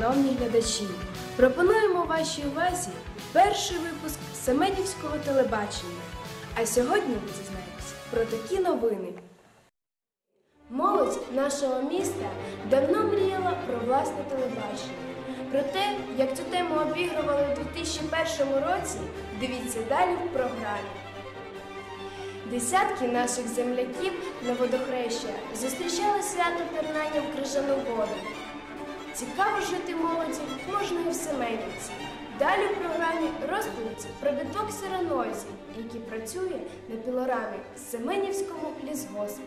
шановні глядачі! Пропонуємо вашій увазі перший випуск Семенівського телебачення. А сьогодні ви дізнаєтесь про такі новини. Молодь нашого міста давно мріяла про власне телебачення. Про те, як цю тему обігрували у 2001 році, дивіться далі в програмі. Десятки наших земляків на водохреща зустрічали свято пірнання в крижану воду. Цікаво жити молоді можна і в Семенівці. Далі в програмі розповідь про бітбоксера Нойзі, який працює на пілорамі в Семенівському лісгоспі.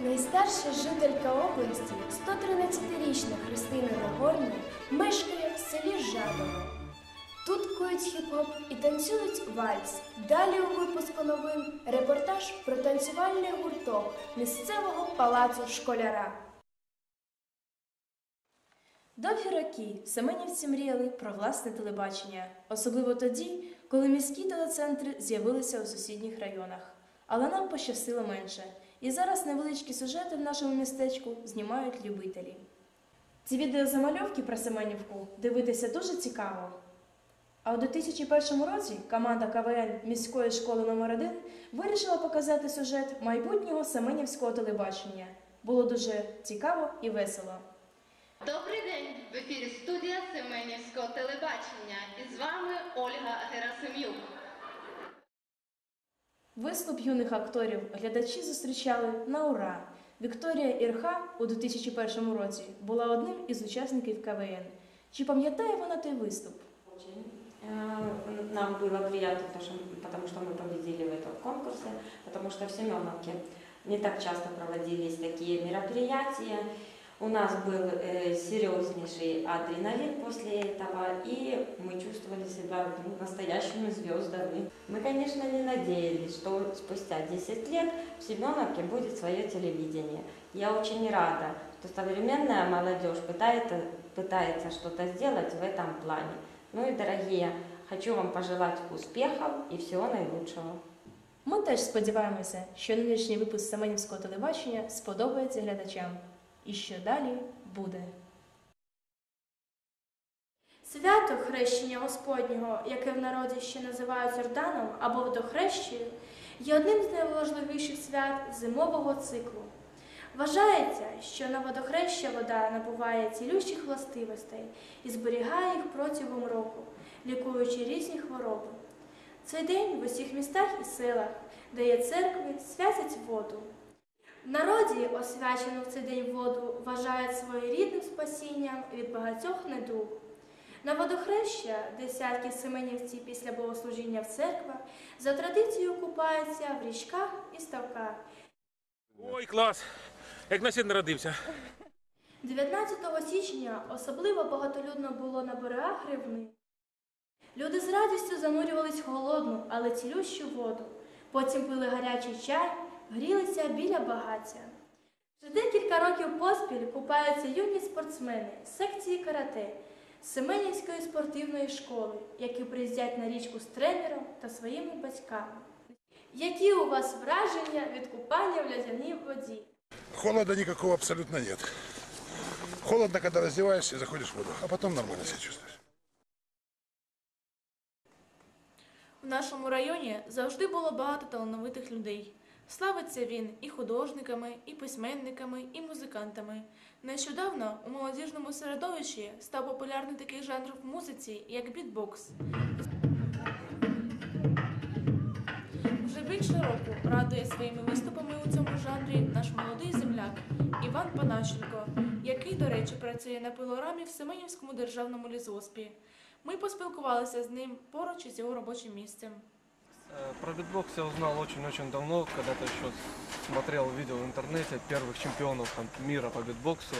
Найстарша жителька області, 113-річна Христина Нагорна, мешкає в селі Жадово. Тут кують хіп-хоп і танцюють вальс. Далі у випуску новин репортаж про танцювальний гурток місцевого палацу школяра. Довгі роки Семенівці мріяли про власне телебачення, особливо тоді, коли міські телецентри з'явилися у сусідніх районах. Але нам пощастило менше, і зараз невеличкі сюжети в нашому містечку знімають любителі. Ці відеозамальовки про Семенівку дивитися дуже цікаво. А у 2001 році команда КВН міської школи номер 1 вирішила показати сюжет майбутнього Семенівського телебачення. Було дуже цікаво і весело. Добрий день! В ефірі студія Семенівського телебачення. І з вами Ольга Герасим'юк. Виступ юних акторів глядачі зустрічали на ура. Вікторія Ірха у 2001 році була одним із учасників КВН. Чи пам'ятає вона той виступ? Очень. Э, Нам было приятно, потому что, потому что мы победили в этом конкурсе, потому что в Семеновке не так часто проводились такие мероприятия. У нас был э, серьезнейший адреналин после этого, и мы чувствовали себя ну, настоящими звездами. Мы, конечно, не надеялись, что спустя 10 лет в Семеновке будет свое телевидение. Я очень рада, что современная молодежь пытается, пытается что-то сделать в этом плане. Ну и, дорогие, хочу вам пожелать успехов и всего наилучшего. Ми теж сподіваємося, що нинішній випуск Семенівського телебачення сподобається глядачам. І що далі буде. Свято хрещення Господнього, яке в народі ще називають Йорданом або водохрещею, є одним з найважливіших свят зимового циклу. Вважається, що на водохреща вода набуває цілющих властивостей і зберігає їх протягом року, лікуючи різні хвороби. Цей день в усіх містах і селах, де є церкви, святять воду. Народі освячену в цей день воду вважають своєрідним спасінням від багатьох недуг. На водохреща десятки семенівців після богослужіння в церквах за традицією купаються в річках і ставках. Ой, клас! Як на світ народився. 19 січня особливо багатолюдно було на берегах Рівни. Люди з радістю занурювались в холодну, але цілющу воду. Потім пили гарячий чай, грілися біля багаття. Вже декілька років поспіль купаються юні спортсмени з секції карате з Семенівської спортивної школи, які приїздять на річку з тренером та своїми батьками. Які у вас враження від купання в лядяній воді? Холода никакого абсолютно нет. Холодно, когда раздеваешься и заходишь в воду, а потом нормально себя чувствуешь. В нашому районі завжди було багато талановитих людей. Славиться він і художниками, і письменниками, і музикантами. Нещодавно у молодіжному середовищі став популярний такий жанр в музиці, як бітбокс. Вже більше року радує своїми виступами у цьому жанрі наш молодий земляк Іван Панащенко, який, до речі, працює на пилорамі в Семенівському державному лісгоспі. Ми поспілкувалися з ним поруч із його робочим місцем. Э, Про битбокс я узнал очень-очень давно, когда-то еще смотрел видео в интернете первых чемпионов там, мира по битбоксу.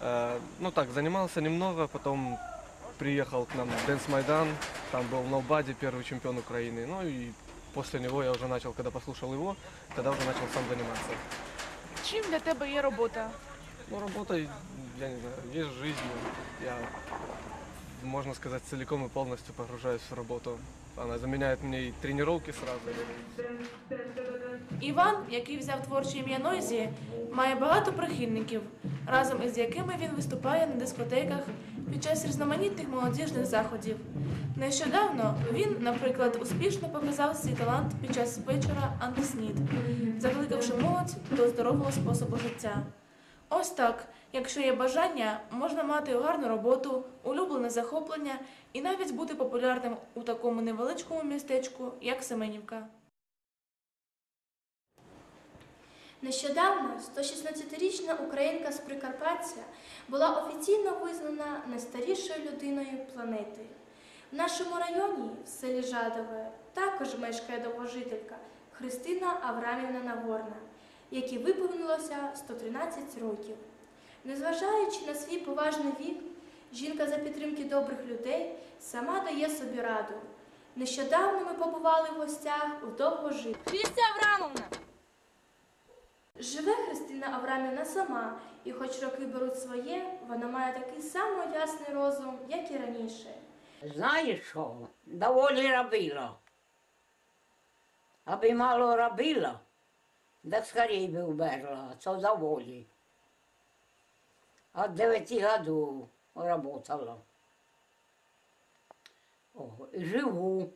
Э, Ну так, занимался немного, потом приехал к нам Дэнс Майдан, там был Nobody, первый чемпион Украины. Ну и после него я уже начал, когда послушал его, тогда уже начал сам заниматься. Чим для тебе є робота? Ну, работа, я не знаю, есть жизнь. Я, можно сказать, целиком и полностью погружаюсь в работу. Она заменяет мне и тренировки сразу. Іван, який взяв творче ім'я Нойзі, має багато прихильників. разом із якими він виступає на дискотеках під час різноманітних молодіжних заходів. Нещодавно він, наприклад, успішно показав свій талант під час вечора антиснід, закликавши молодь до здорового способу життя. Ось так, якщо є бажання, можна мати гарну роботу, улюблене захоплення і навіть бути популярним у такому невеличкому містечку, як Семенівка. Нещодавно 116-річна українка з Прикарпаття була офіційно визнана найстарішою людиною планети. В нашому районі, в селі Жадове, також мешкає довгожителька Христина Аврамівна Нагорна, якій виповнилося 113 років. Незважаючи на свій поважний вік, жінка за підтримки добрих людей сама дає собі раду. Нещодавно ми побували в гостях у довгожителі. Христя Аврамовна! Живе Христина Аврамівна сама, і хоч роки беруть своє, вона має такий самий ясний розум, як і раніше. Знаєш що? Доволі робила. Аби мало робила, так скорей би вмерла, це доволі. От 9 году работала. О, живу.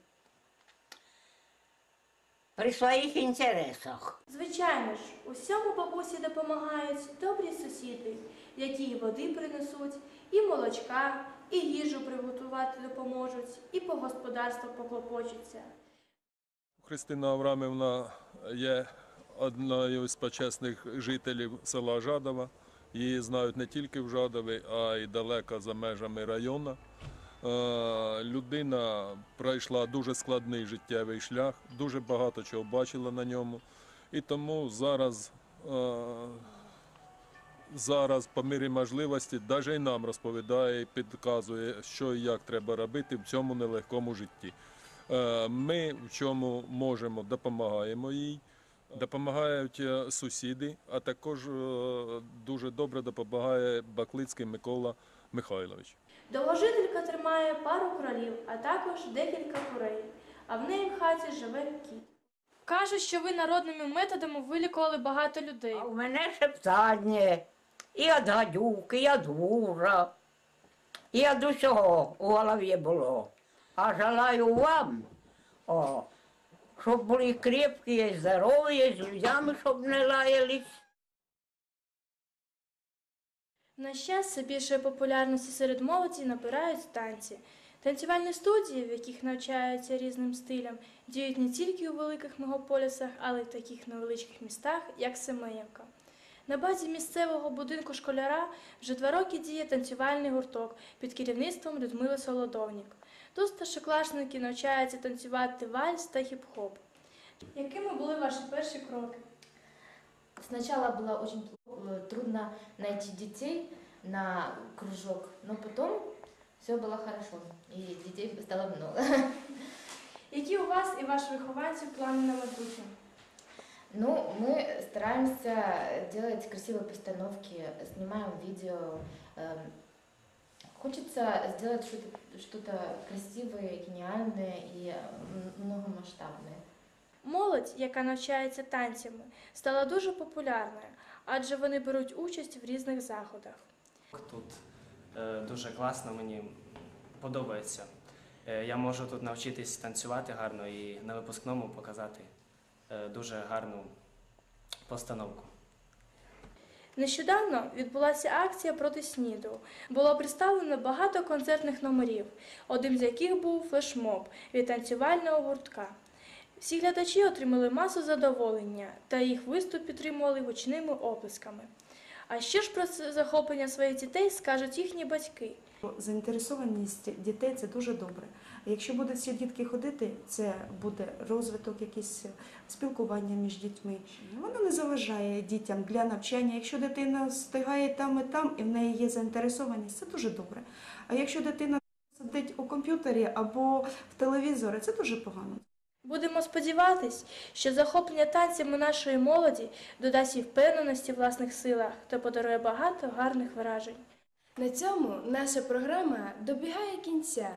При своїх інтересах. Звичайно ж, усьому бабусі допомагають добрі сусіди, які і води принесуть, і молочка, і їжу приготувати допоможуть, і по господарству поклопочуться. Христина Аврамівна є одною з почесних жителів села Жадова. Її знають не тільки в Жадові, а й далеко за межами району. Е, Людина пройшла дуже складний життєвий шлях, дуже багато чого бачила на ньому. І тому зараз, е, зараз по мірі можливості, навіть і нам розповідає і підказує, що і як треба робити в цьому нелегкому житті. Е, Ми в чому можемо, допомагаємо їй. Допомагають е, сусіди, а також е, дуже добре допомагає Баклицький Микола Михайлович. Довгожителька тримає пару кролів, а також декілька курей, а в неї в хаті живе кіт. Кажуть, що ви народними методами вилікували багато людей. А у мене шептання і від гадюки, і від вура, і від усього у голові було. А желаю вам, о, щоб були крепкі, здорові, з людьми, щоб не лаялись. На щастя, більшої популярності серед молоді набирають танці. Танцювальні студії, в яких навчаються різним стилям, діють не тільки у великих мегаполісах, але й в таких невеличких містах, як Семенівка. На базі місцевого будинку школяра вже два роки діє танцювальний гурток під керівництвом Людмили Солодовнік. Тут старшокласники навчаються танцювати вальс та хіп-хоп. Якими були ваші перші кроки? Сначала было очень э, трудно найти детей на кружок, но потом все было хорошо, и детей стало много. Які у вас і ваших вихованців плани на майбутнє? Ну, мы стараемся делать красивые постановки, снимаем видео. эм, Хочется сделать что-то что красивое, гениальное и м, многомасштабное. Молодь, яка навчається танцями, стала дуже популярною, адже вони беруть участь в різних заходах. Тут е, дуже класно, мені подобається. Е, я можу тут навчитись танцювати гарно і на випускному показати е, дуже гарну постановку. Нещодавно відбулася акція проти СНІДу. Було представлено багато концертних номерів, одним з яких був флешмоб від танцювального гуртка. Всі глядачі отримали масу задоволення, та їх виступ підтримували гучними оплесками. А що ж про захоплення своїх дітей скажуть їхні батьки? Заінтересованість дітей це дуже добре. Якщо будуть всі дітки ходити, це буде розвиток, якийсь спілкування між дітьми. Воно не заважає дітям для навчання. Якщо дитина встигає там і там, і в неї є заінтересованість, це дуже добре. А якщо дитина сидить у комп'ютері або в телевізорі, це дуже погано. Будемо сподіватись, що захоплення танцями нашої молоді додасть і впевненості власних силах та подарує багато гарних вражень. На цьому наша програма добігає кінця.